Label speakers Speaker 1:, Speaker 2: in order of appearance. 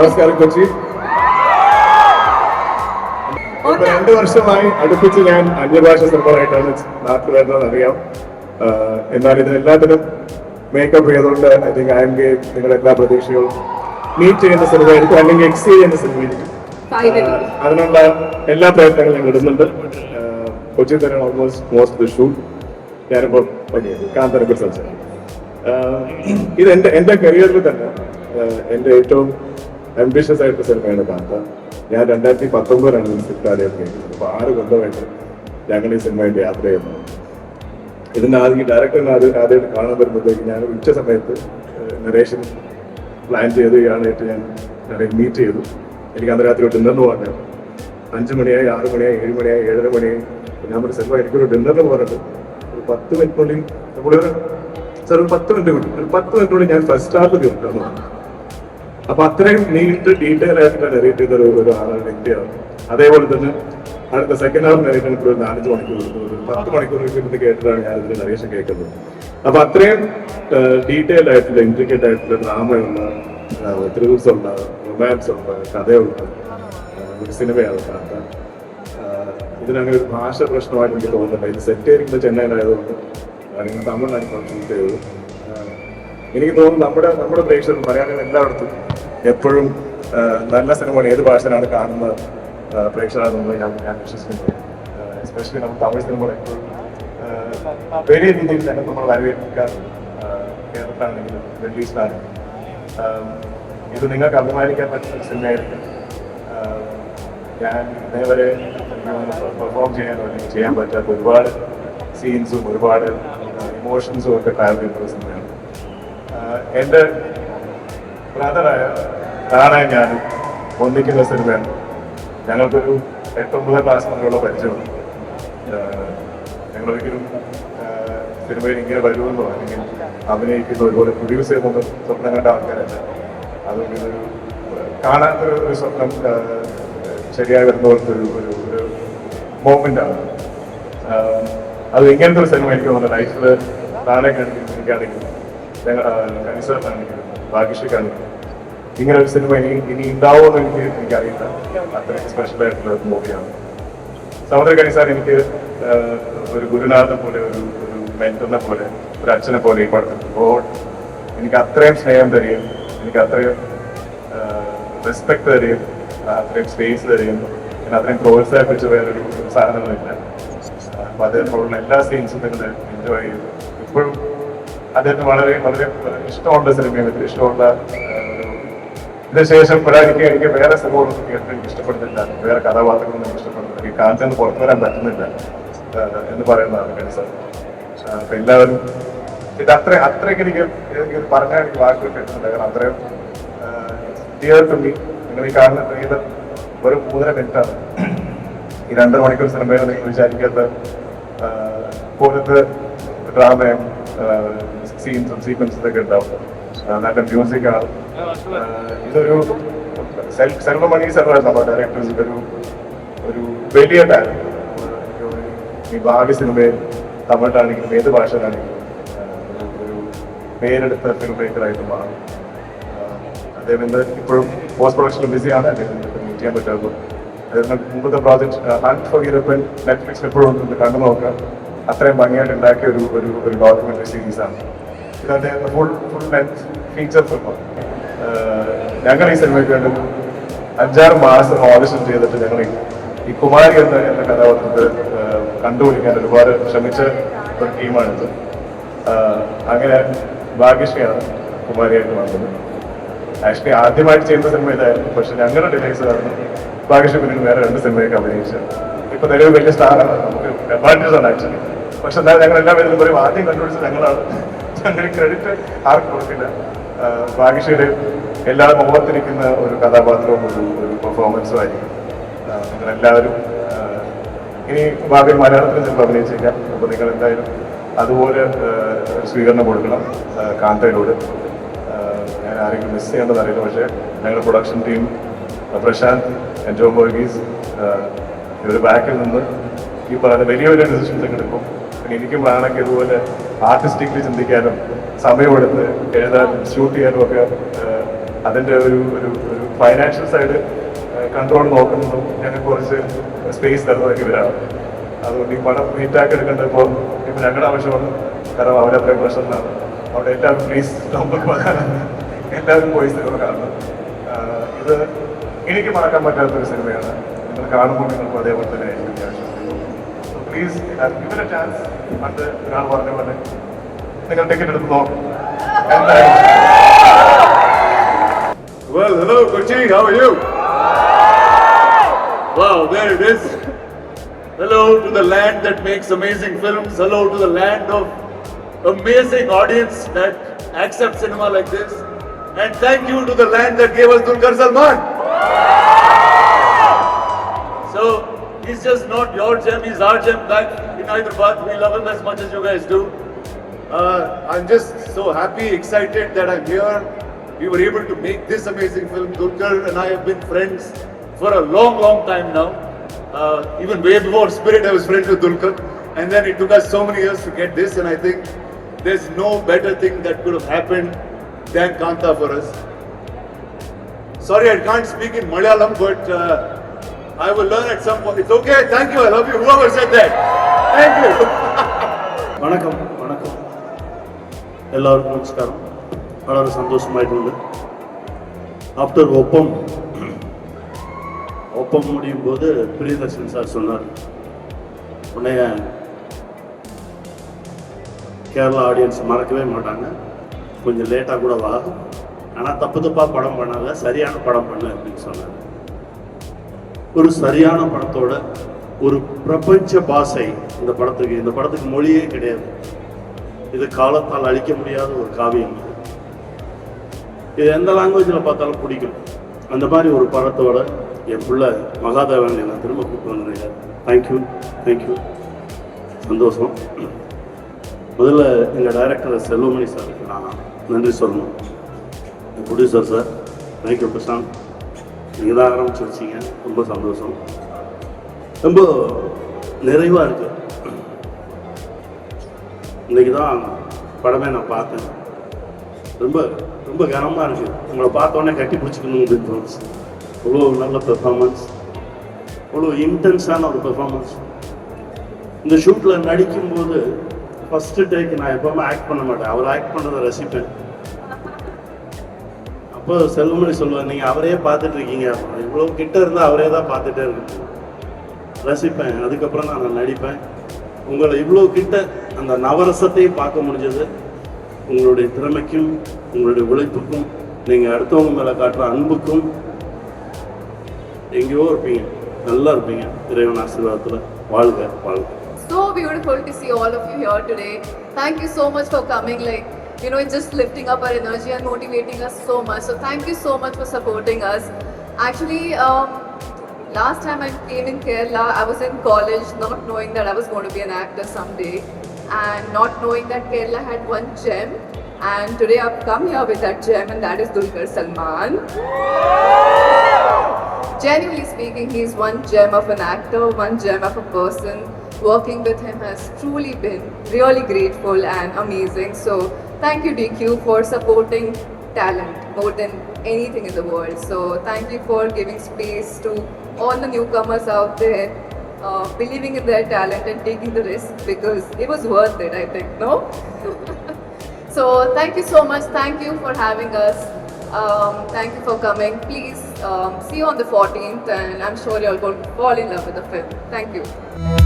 Speaker 1: നമസ്കാരം കൊച്ചി. രണ്ടു വർഷമായി അടുപ്പിച്ച് ഞാൻ അന്യഭാഷ സിനിമകളായിട്ടാണ് നാട്ടിൽ വരുന്നത് അറിയാം എന്നാൽ ഇത് എല്ലാത്തിനും മേക്കപ്പ് ചെയ്തുകൊണ്ട് ഐ തിങ്ക് ഐ എം ഗെ നിങ്ങളുടെ എല്ലാ പ്രതീക്ഷകളും മീറ്റ് ചെയ്യുന്ന സിനിമയായിരിക്കും അല്ലെങ്കിൽ എക്സീഡ് ചെയ്യുന്ന സിനിമയായിരിക്കും അതിനുള്ള എല്ലാ പ്രയത്നങ്ങളും ഞങ്ങൾ ഇടുന്നുണ്ട്. കൊച്ചി തന്നെ ഓൾമോസ്റ്റ് മോസ്റ്റ് ദ ഷൂട്ട് ഞാനിപ്പോൾ കാന്തനെ കുറിച്ച് സംസാരിക്കും ഇത് എന്റെ എന്റെ കരിയറിൽ തന്നെ എന്റെ എന്റെ ഏറ്റവും അംബിഷ്യസ് ആയിട്ട് സിനിമയാണ് കാന്ത ഞാൻ രണ്ടായിരത്തി പത്തൊമ്പതിലാണ് സിത്താലയം കേൾക്കുന്നത് അപ്പോൾ ആറ് കൊല്ലമായിട്ട് ഞങ്ങൾ ഈ സിനിമയായിട്ട് യാത്ര ചെയ്യുന്നത് ഇതിന്റെ ആദ്യം ഡയറക്ടറിനെ ആദ്യം ആദ്യമായിട്ട് കാണാൻ വരുമ്പോഴത്തേക്ക് ഞാൻ ഉച്ച സമയത്ത് നരേഷൻ പ്ലാൻ ചെയ്ത് ഇയാളായിട്ട് ഞാൻ മീറ്റ് ചെയ്തു. എനിക്ക് അന്ന് രാത്രി ഡിന്നറിന് പോകാൻ അഞ്ച് മണിയായി ആറ് മണിയായി ഏഴ് മണിയായി ഏഴര മണിയായി. ഞാൻ ഒരു സിനിമ എനിക്കൊരു ഡിന്നറിന് പോകാനുണ്ട് ഒരു പത്ത് മിനിറ്റിനുള്ളിൽ നമ്മളൊരു സാർ ഒരു പത്ത് മിനിറ്റ് കിട്ടും ഒരു പത്ത് മിനിറ്റിനുള്ളിൽ ഞാൻ ഫസ്റ്റ് തീർക്കാന്ന് പറഞ്ഞു. അപ്പൊ അത്രയും നീറ്റ് ഡീറ്റെയിൽ ആയിട്ട് നെറേറ്റ് ചെയ്ത ഒരു ആളാണ് വ്യക്തിയാണ്. അതേപോലെ തന്നെ അടുത്ത സെക്കൻഡ് ഹാഫ് നെറേറ്റ് എനിക്ക് ഒരു നാലഞ്ച് മണിക്കൂർ. ഒരു പത്ത് മണിക്കൂർ ഇരുന്ന് കേട്ടിട്ടാണ് ഞാൻ ഇതിന്റെ നറേഷൻ കേൾക്കുന്നത്. അപ്പൊ അത്രയും ഡീറ്റെയിൽ ആയിട്ടുള്ള ഇൻട്രിക്കേറ്റ് ആയിട്ടുള്ള ഡ്രാമയുള്ള ത്രിൽസ് ഉള്ള റൊമാൻസ് ഉള്ള കഥയുള്ള ഒരു സിനിമയാണ് ആഹ് ഇതിനങ്ങനെ ഒരു ഭാഷ പ്രശ്നമായിട്ട് എനിക്ക് തോന്നുന്നില്ല. ഇത് സെറ്റ് ചെയ്തിരിക്കുന്നത് ചെന്നൈയിലായതുകൊണ്ട് നിങ്ങൾ തമിഴിലാണ് ഷൂട്ട് ചെയ്തത് എനിക്ക് തോന്നുന്നു നമ്മുടെ നമ്മുടെ പ്രേക്ഷകർ മലയാളികൾ എല്ലായിടത്തും എപ്പോഴും നല്ല സിനിമ ഏത് ഭാഷയിലാണ് കാണുന്നത് ആഹ് പ്രേക്ഷകരാണെന്നുള്ളത് ഞാൻ ഞാൻ വിശ്വസിക്കുന്നു എസ്പെഷ്യലി നമ്മൾ തമിഴ് സിനിമകൾ എപ്പോഴും വലിയ രീതിയിൽ തന്നെ നമ്മൾ വരവേൽക്കാറുണ്ട് കേരളത്തിലാണെങ്കിലും ഈസ്റ്റിലാണെങ്കിലും. ഇത് നിങ്ങൾക്ക് അഭിമാനിക്കാൻ പറ്റുന്ന സിനിമയായിരിക്കും. ഞാൻ ഇതേവരെ പെർഫോം ചെയ്യാനോ അല്ലെങ്കിൽ ചെയ്യാൻ പറ്റാത്ത ഒരുപാട് സീൻസും ഒരുപാട് ഇമോഷൻസും ഒക്കെ ട്രാവൽ ചെയ്യുന്ന സിനിമയാണ്. എന്റെ ബ്രദറായ നാണയം ഞാനും ഒന്നിക്കുന്ന സിനിമയാണ് ഞങ്ങൾക്കൊരു എട്ടൊമ്പത് ക്ലാസ് മുതലുള്ള പരിചയമുണ്ട്. ആഹ് ഞങ്ങളൊരിക്കലും സിനിമയിൽ ഇങ്ങനെ വരുമെന്നോ അല്ലെങ്കിൽ അഭിനയിക്കുന്ന ഒരുപോലെ പ്രൊഡ്യൂസ് ചെയ്യുന്ന സ്വപ്നം കണ്ട ആൾക്കാരല്ല. അതുകൊണ്ട് ഇതൊരു ഒരു സ്വപ്നം ശരിയായി വരുന്ന പോലത്തെ ഒരു ഒരു ഒരു അത് ഇങ്ങനത്തെ ഒരു സിനിമ എനിക്ക് തോന്നുന്നു ലൈഫിൽ താനെ കാണിക്കുന്നു എനിക്കാണെങ്കിലും ഞങ്ങൾ കനിസാറിനാണെങ്കിലും ഭാഗ്യശ്രീക്കാണെങ്കിലും ഇങ്ങനെ ഒരു സിനിമ ഇനി ഇനി ഉണ്ടാവുമെന്ന് എനിക്ക് എനിക്കറിയില്ല. അത്ര സ്പെഷ്യൽ ആയിട്ടുള്ള മൂവിയാണ് സമുദ്ര കനിസാർ എനിക്ക് ഒരു ഗുരുനാഥനെ പോലെ ഒരു ഒരു മെന്ററിനെ പോലെ ഒരു അച്ഛനെ പോലെ ഈ പടത്തിൽ എനിക്ക് അത്രയും സ്നേഹം തരികയും എനിക്ക് അത്രയും റെസ്പെക്ട് തരികയും അത്രയും സ്പേസ് തരികയും പിന്നെ അത്രയും പ്രോത്സാഹിപ്പിച്ച വേറൊരു സാധനങ്ങളില്ല അപ്പൊ അദ്ദേഹത്തോടുള്ള എല്ലാ സീൻസും നിങ്ങൾ എൻജോയ് ചെയ്തു. ഇപ്പോഴും അദ്ദേഹത്തിന് വളരെ വളരെ ഇഷ്ടമുള്ള സിനിമയും ഇഷ്ടമുള്ള ആഹ്, ഒരാൾക്ക് എനിക്ക് വേറെ സിനിമകളൊന്നും കേട്ട് എനിക്ക് ഇഷ്ടപ്പെടുന്നില്ല. വേറെ കഥാപാത്രങ്ങളൊന്നും എനിക്ക് ഇഷ്ടപ്പെടുന്നില്ല. എനിക്ക് കാലത്ത് നിന്ന് പുറത്തു വരാൻ പറ്റുന്നില്ല എന്ന് പറയുന്നതാണ് കണിസാർ അപ്പൊ എല്ലാവരും ഇത് അത്ര അത്രയ്ക്ക് എനിക്ക് എനിക്ക് പറഞ്ഞാൽ എനിക്ക് വാക്കുകൾ കിട്ടുന്നില്ല കാരണം അത്രയും ഡിയർ ടു നിങ്ങൾ ഈ കാണുന്ന ട്രെയിലർ ഒരു മൂന്നര മിനിറ്റാണ്. ഈ രണ്ടര മണിക്കൂർ സിനിമയിൽ നിങ്ങൾ വിചാരിക്കാത്ത പോലത്തെ ഡ്രാമയും സീൻസും സീക്വൻസും ഒക്കെ ഉണ്ടാവും. നല്ല മ്യൂസിക്കാണ് ഇതൊരു സെൽഫ് മണി സെൽവാണ് നമ്മുടെ ഡയറക്ടേഴ്സ് ഇതൊരു ഒരു വലിയ ടാലന്റ് ഈ ഭാവി സിനിമയിൽ തമിഴിലാണെങ്കിലും ഏത് ഭാഷയിലാണെങ്കിലും ഒരു- ഒരു പേരെടുത്ത ഫിലിം മേക്കറായിട്ട് മാറും. അദ്ദേഹം ഇപ്പോഴും പോസ്റ്റ് പ്രൊഡക്ഷനിൽ ബിസിയാണ് അദ്ദേഹത്തിന് മീറ്റ് ചെയ്യാൻ പറ്റാറുള്ളൂ അദ്ദേഹത്തിന് മുമ്പത്തെ project hunt for European Netflix എപ്പോഴും കണ്ടു നോക്കുക. അത്രയും ഭംഗിയായിട്ട് ഉണ്ടാക്കിയ ഒരു ഒരു ഒരു ഡോക്യുമെന്ററി സീരീസാണ് ഇത് അദ്ദേഹം ഫുൾ ഫുൾ ലെങ്ത് ഫീച്ചർ ഫിലിമാണ് ഞങ്ങൾ ഈ സിനിമയ്ക്ക് വേണ്ടി അഞ്ചാറ് മാസം ഓഡിഷൻ ചെയ്തിട്ട് ഞങ്ങൾ ഈ- കുമാരി എന്ന എന്ന കഥാപാത്രത്തെ കണ്ടുപിടിക്കാൻ ഒരുപാട് ശ്രമിച്ച ഒരു ടീമാണിത്. അങ്ങനെ ഭാഗ്യശ്രീയാണ് കുമാരിയായിട്ട് വന്നത്. ആക്ച്വലി ആദ്യമായിട്ട് ചെയ്യുന്ന സിനിമ ഇതായിരുന്നു. പക്ഷെ ഞങ്ങളുടെ ഡിലൈസ് കാരണം ഭാഗ്യശ്രീ പിന്നീട് വേറെ രണ്ട് സിനിമയൊക്കെ അഭിനയിച്ചു. ഇപ്പൊ നിലവിൽ വലിയ സ്റ്റാറാണ് നമുക്ക് അഡ്വാന്റേജ് ആണ് ആക്ച്വലി. പക്ഷെ എന്നാലും ഞങ്ങൾ എല്ലാ പേരും പറയും ആദ്യം കണ്ടുപിടിച്ചത് ഞങ്ങളാണ്. ഞങ്ങൾ ക്രെഡിറ്റ് ആർക്കും കൊടുക്കില്ല. ഭാഗ്യശ്രീയുടെ എല്ലാ മുഖത്തിരിക്കുന്ന ഒരു കഥാപാത്രവും ഒരു ഒരു പെർഫോമൻസും ആയിരിക്കും. നിങ്ങളെല്ലാവരും ഇനി ഭാഗ്യം മലയാളത്തിൽ ചിലപ്പോൾ അഭിനയിച്ചേക്കാം. അപ്പോൾ നിങ്ങൾ എന്തായാലും അതുപോലെ സ്വീകരണം കൊടുക്കണം കാന്തയിലൂടെ. ഞാൻ ആരെങ്കിലും മിസ് ചെയ്യേണ്ടതറിയില്ല പക്ഷേ ഞങ്ങളുടെ പ്രൊഡക്ഷൻ ടീം പ്രശാന്ത് എൻജോ ബോർഗീസ് ഇവർ ബാക്കിൽ നിന്ന് ഈ പറയുന്ന വലിയ വലിയ ഡിസിഷൻസ് ഒക്കെ എടുക്കും. എനിക്കും വേണമെങ്കിൽ ഇതുപോലെ ആർട്ടിസ്റ്റിക്കലി ചിന്തിക്കാനും സമയമെടുത്ത് എഴുതാനും ഷൂട്ട് ചെയ്യാനും ഒക്കെ അതിന്റെ ഒരു ഒരു ഒരു ഫൈനാൻഷ്യൽ സൈഡ് കൺട്രോൾ നോക്കുന്നതും ഞങ്ങൾക്ക് കുറച്ച് സ്പേസ് തരുന്നതൊക്കെ ഇവരാണ്. അതുകൊണ്ട് ഈ പണം നീറ്റാക്കി എടുക്കേണ്ടപ്പോൾ ഇപ്പം ഞങ്ങളുടെ ആവശ്യമാണ്. കാരണം അവരെ അത്രയും പ്രശ്നമാണ്. അവിടെ എല്ലാവരും പ്ലീസ് എല്ലാവരും പോയി സിനിമ കാണണം. ഇത് എനിക്ക് മറക്കാൻ പറ്റാത്തൊരു സിനിമയാണ് നിങ്ങൾ കാണുമ്പോൾ നിങ്ങൾക്ക് അതേപോലെ തന്നെ ആയിരിക്കും. പ്ലീസ് ഗിവൻ എ ചാൻസ് പണ്ട് ഒരാൾ പറഞ്ഞ പോലെ നിങ്ങൾ ടിക്കറ്റ് എടുത്ത് നോക്കും എന്തായാലും
Speaker 2: Well, hello, Kochi. How are you? Wow, there it is. Hello to the land that makes amazing films. Hello to the land of amazing audience that accepts cinema like this. And thank you to the land that gave us Dulkar Salman. He's just not your gem, he's our gem back in Hyderabad. We love him as much as you guys do. Uh, I'm just so happy, excited that I'm here. We were able to make this amazing film. Dulkar and I have been friends for a long, long time now. Uh, even way before Spirit, I was friends with Dulkar. And then it took us so many years to get this, and I think there's no better thing that could have happened than Kanta for us. Sorry, I can't speak in Malayalam, but uh, I will learn at some point. It's okay. Thank you. I love you. Whoever said that. Thank you.
Speaker 3: வணக்கம் வணக்கம் எல்லாருக்கும் நமஸ்காரம் വളരെ സന്തോഷമായിട്ടുണ്ട് after ஒப்பம் ஒப்பம் முடியும் போது Priyadarshan sir சொன்னார் உன்னைய Kerala audience மறக்கவே மாட்டாங்க கொஞ்சம் லேட்டாக கூட வா ஆனால் தப்பு தப்பாக படம் பண்ணாத சரியான படம் பண்ணு அப்படின்னு சொன்னார் ஒரு சரியான படத்தோட ஒரு பிரபஞ்ச பாஷை இந்த படத்துக்கு இந்த படத்துக்கு மொழியே கிடையாது. இது காலத்தால் அழிக்க முடியாத ஒரு காவியம். இது. எந்த லாங்குவேஜில் பார்த்தாலும் பிடிக்கும். அந்த மாதிரி ஒரு படத்தோட என் பிள்ளை மகாதேவன் நான் திரும்ப கூப்பிட்டு வந்திருக்காரு. தேங்க்யூ தேங்க்யூ சந்தோஷம். முதல்ல எங்கள் டைரக்டர் செல்வமணி சாருக்கு நான் நன்றி சொல்லணும். ப்ரொடியூசர் சார் தேங்க்யூ பிரசாந்த் நீங்கள் தான் ஆரம்பிச்சு வச்சீங்க ரொம்ப சந்தோஷம். ரொம்ப நிறைவாக இருக்கு. இன்னைக்கு தான் படமே நான் பார்த்தேன். ரொம்ப ரொம்ப கனமாக இருக்கு. உங்களை பார்த்தோன்னே கட்டி பிடிச்சிக்கணும் அப்படின்னு தோணுச்சு. அவ்வளோ நல்ல பெர்ஃபார்மன்ஸ் அவ்வளோ இன்டென்ஸான ஒரு பெர்ஃபார்மன்ஸ் இந்த ஷூட்டில் நடிக்கும்போது ஃபஸ்ட்டு டேக்கு நான் எப்போவுமே ஆக்ட் பண்ண மாட்டேன். அவர் ஆக்ட் பண்ணுறதை ரசிப்பேன். அப்போ செல்வமணி சொல்லுவார் நீங்கள் அவரே பார்த்துட்டு இருக்கீங்க. இவ்வளோ கிட்ட இருந்தால் அவரே தான் பார்த்துட்டே இருக்கணும் ரசிப்பேன் அதுக்கப்புறம் நான் நடிப்பேன். உங்களை இவ்வளோ கிட்ட அந்த நவரசத்தையும் பார்க்க முடிஞ்சது. உங்களுடைய திறமைக்கும் உங்களுடைய உழைப்புக்கும் நீங்கள் அடுத்தவங்க மேலே காட்டுற அன்புக்கும் எங்கேயோ இருப்பீங்க. நல்லா இருப்பீங்க. இறைவன் ஆசீர்வாதத்தில் வாழ்க வாழ்க.
Speaker 4: So beautiful to see all of you here today. Thank you so much for coming. Like, you know, it's just lifting up our energy and motivating us so much. So, thank you so much for supporting us. Actually, um, last time I came in Kerala, I was in college, not knowing that I was going to be an actor someday, and not knowing that Kerala had one gem. And today I've come here with that gem, and that is Dulquer Salman. Genuinely speaking, he's one gem of an actor, one gem of a person. Working with him has truly been really grateful and amazing. So, thank you, DQ, for supporting talent more than anything in the world. So, thank you for giving space to all the newcomers out there, uh, believing in their talent and taking the risk because it was worth it, I think, no? So thank you so much. Thank you for having us. Um, thank you for coming. Please um, see you on the 14th, and I'm sure you're going to fall in love with the film. Thank you.